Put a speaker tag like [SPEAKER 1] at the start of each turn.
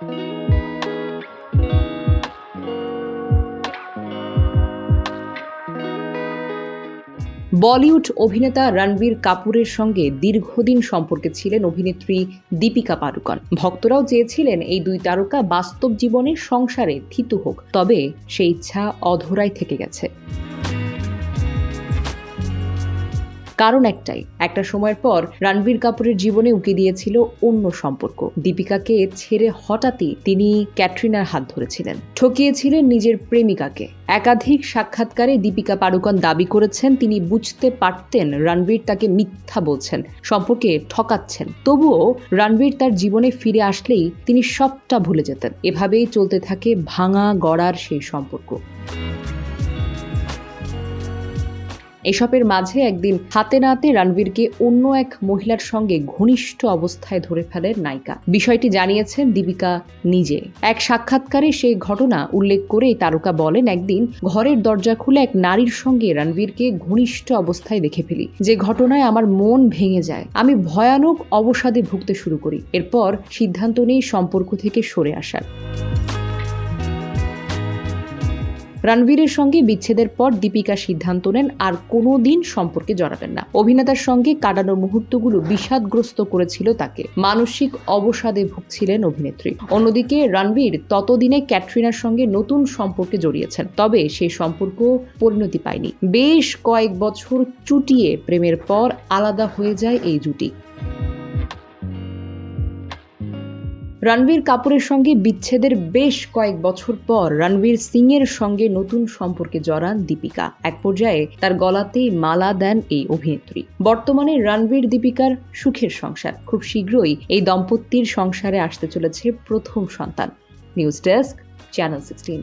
[SPEAKER 1] বলিউড অভিনেতা রণবীর কাপুরের সঙ্গে দীর্ঘদিন সম্পর্কে ছিলেন অভিনেত্রী দীপিকা পাড়ুকন। ভক্তরাও চেয়েছিলেন এই দুই তারকা বাস্তব জীবনে সংসারে থিতু হোক, তবে সেই ইচ্ছা অধরাই থেকে গেছে। কারণ একটাই, একটা সময়ের পর রণবীর কাপুরের জীবনে উকি দিয়েছিল অন্য সম্পর্ক। দীপিকাকে ছেড়ে হঠাৎই তিনি ক্যাটরিনার হাত ধরেছিলেন। ঠকিয়েছিলেন নিজের প্রেমিকাকে। একাধিক সাক্ষাৎকারে দীপিকা পাড়ুকন দাবি করেছেন, তিনি বুঝতে পারতেন রণবীর তাকে মিথ্যা বলছেন, সম্পর্কে ঠকাচ্ছেন। তবুও রণবীর তার জীবনে ফিরে আসলেই তিনি সবটা ভুলে যেতেন। এভাবেই চলতে থাকে ভাঙা গড়ার সেই সম্পর্ক। এসবের মাঝে একদিন হাতে নাতে রণবীরকে অন্য এক মহিলার সঙ্গে ঘনিষ্ঠ অবস্থায় ধরে ফেলেন নায়িকা। বিষয়টি জানিয়েছেন দীপিকা নিজে। এক সাক্ষাৎকারে সেই ঘটনা উল্লেখ করে তারকা বলেন, একদিন ঘরের দরজা খুলে এক নারীর সঙ্গে রণবীরকে ঘনিষ্ঠ অবস্থায় দেখে ফেলি। যে ঘটনায় আমার মন ভেঙে যায়, আমি ভয়ানক অবসাদে ভুগতে শুরু করি। এরপর সিদ্ধান্ত নেই সম্পর্ক থেকে সরে আসার। রণবীরের সঙ্গে বিচ্ছেদের পর দীপিকা সিদ্ধান্ত নেন আর কোনো দিন সম্পর্কে জড়াবেন না। অভিনেতার সঙ্গে কাটানো মুহূর্তগুলো বিষাদগ্রস্ত করেছিল তাকে। মানসিক অবসাদে ভুগছিলেন অভিনেত্রী। অন্যদিকে রণবীর ততদিনে ক্যাটরিনার সঙ্গে নতুন সম্পর্কে জড়িয়েছেন, তবে সেই সম্পর্ক পরিণতি পায়নি। বেশ কয়েক বছর চুটিয়ে প্রেমের পর আলাদা হয়ে যায় এই জুটি। রণবীর কাপুরের সঙ্গে বিচ্ছেদের বেশ কয়েক বছর পর রণবীর সিং এর সঙ্গে নতুন সম্পর্কে জড়ান দীপিকা। এক পর্যায়ে তার গলাতে মালা দেন এই অভিনেত্রী। বর্তমানে রণবীর দীপিকার সুখের সংসার। খুব শীঘ্রই এই দম্পতির সংসারে আসতে চলেছে প্রথম সন্তান। News desk, channel sixteen.